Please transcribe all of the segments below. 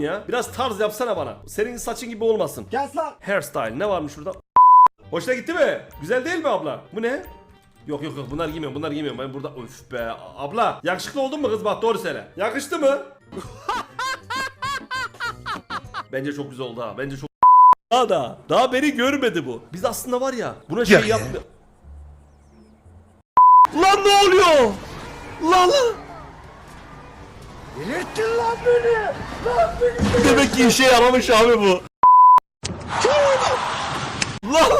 ya. Biraz tarz yapsana bana. Senin saçın gibi olmasın. Kes lan. Hairstyle ne varmış burada? Hoşuna gitti mi? Güzel değil mi abla? Bu ne? Yok yok yok bunlar giymiyorum bunlar giymiyorum ben burada öf be abla yakışıklı oldun mu kız bak doğru söyle yakıştı mı? bence çok güzel oldu ha bence çok daha da daha beni görmedi bu biz aslında var ya buna şey yapmıyor Lan ne oluyor? Lan lan Delirttin lan beni. Lan beni. Demek ki işe yaramış abi bu. Lan!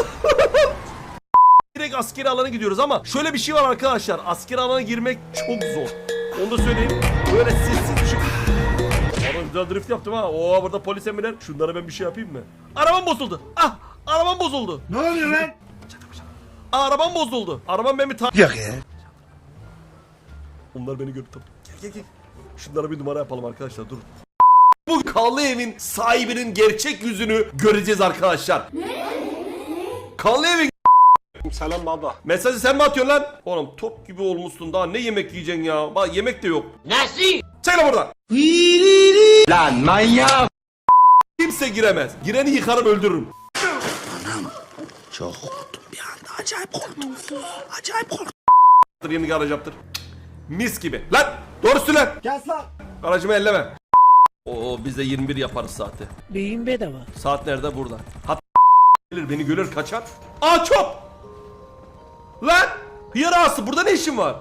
Direkt askeri alana gidiyoruz ama şöyle bir şey var arkadaşlar. Askeri alana girmek çok zor. Onu da söyleyeyim. Böyle sessiz bir şey. Orada güzel drift yaptım ha. Oo burada polis emirler. Şunlara ben bir şey yapayım mı? Arabam bozuldu. Ah! Arabam bozuldu. Ne oluyor lan? Aa, arabam bozuldu. Arabam beni ta... Yok ya. Onlar beni gördü. Gel gel gel. Şunlara bir numara yapalım arkadaşlar dur. Bu kallı evin sahibinin gerçek yüzünü göreceğiz arkadaşlar. Kallı evin Selam baba. Mesajı sen mi atıyorsun lan? Oğlum top gibi olmuşsun daha ne yemek yiyeceksin ya? Bak yemek de yok. Nasıl? Çek lan buradan. Lan manyak. Kimse giremez. Gireni yıkarım öldürürüm. Çok korktum bir anda. Acayip korktum. Acayip korktum. Yeni garaj yaptır. Mis gibi. Lan doğru söyle. Kes lan. Garajımı elleme. Oo biz de 21 yaparız saati. Beyin bedava. Saat nerede? Burada. Hat gelir beni görür kaçar. Aa çop! Lan! Hıyar ağası burada ne işin var?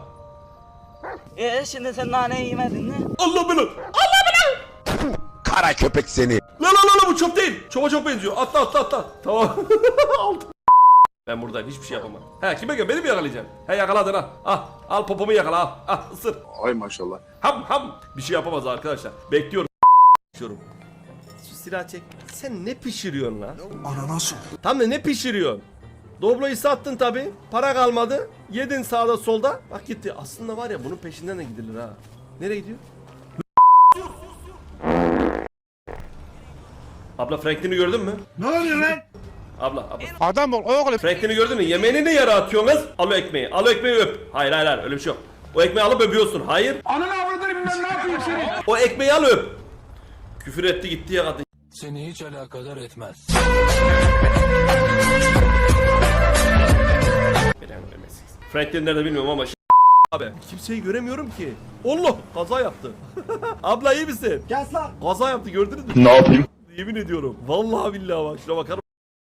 E şimdi sen nane yemedin mi? Allah belanı! Allah belanı! Kara köpek seni. La la la la bu çöp değil. Çoba çok benziyor. Atla atla atla. Tamam. Aldım. Ben buradayım hiçbir şey yapamam. He kime gö beni mi yakalayacaksın? He yakaladın ha. Ah al popomu yakala al. Ah ısır. Ay maşallah. Ham ham. Bir şey yapamaz arkadaşlar. Bekliyorum. Bekliyorum. Şu silah çek. Sen ne pişiriyorsun lan? Ananas Tam da ne pişiriyorsun? Dobloyu sattın tabi. Para kalmadı. Yedin sağda solda. Bak gitti. Aslında var ya bunun peşinden de gidilir ha. Nereye gidiyor? Abla Franklin'i gördün mü? Ne oluyor lan? Abla abla. Adam ol oğlum. Franklin'i gördün mü? Yemeğini ne yere atıyorsun kız? Al o ekmeği. Al o ekmeği öp. Hayır hayır hayır öyle bir şey yok. O ekmeği alıp öpüyorsun. Hayır. Ananı avradırım ben ne yapayım seni? O ekmeği al öp. Küfür etti gitti ya kadın. Seni hiç alakadar etmez. Franklin nerede bilmiyorum ama abi kimseyi göremiyorum ki. Allah kaza yaptı. Abla iyi misin? Kes lan. Kaza yaptı gördünüz mü? Ne yapayım? Yemin ediyorum. Vallahi billahi bak şuna bakar